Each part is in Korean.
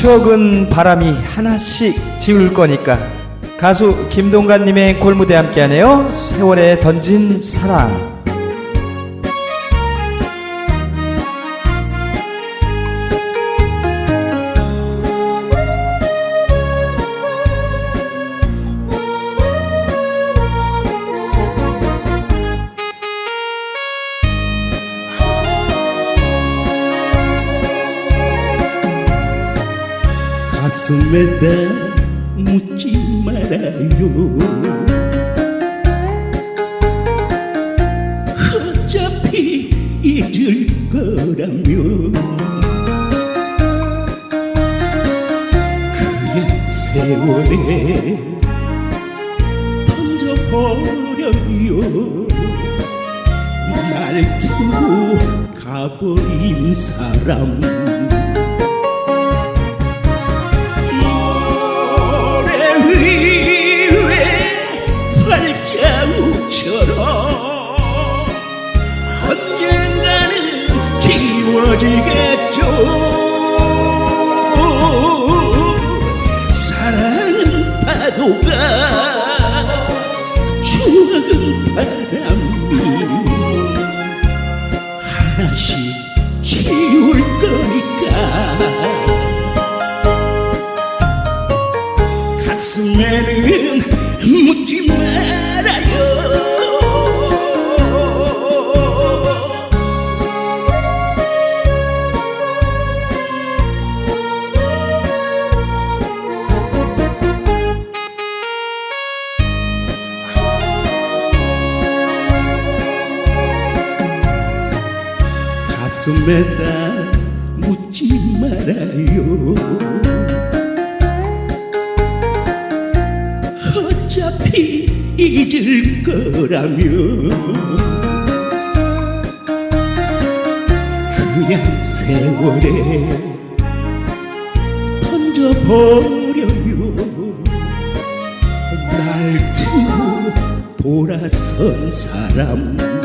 추억은 바람이 하나씩 지울 거니까. 가수 김동관님의 골무대 함께하네요. 세월에 던진 사랑 가슴에다 묻지 말아요. 어차피 잊을 거라며. 그냥 세월에 던져버려요. 날 두고 가버린 사람 지워지겠죠. 사랑은 파도가 추억은 바람이 하나씩 지울 거니까. 가슴에는 가슴에다 묻지 말아요. 어차피 잊을 거라며 그냥 세월에 던져버려요. 날 두고 돌아선 사람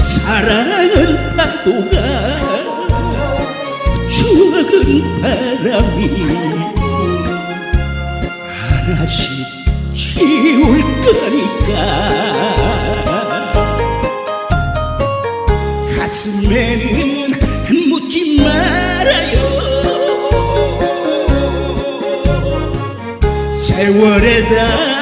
사랑은 파도가 추억은 바람이 하나씩 지울 거니까. 가슴에는 묻지 말아요. 세월에다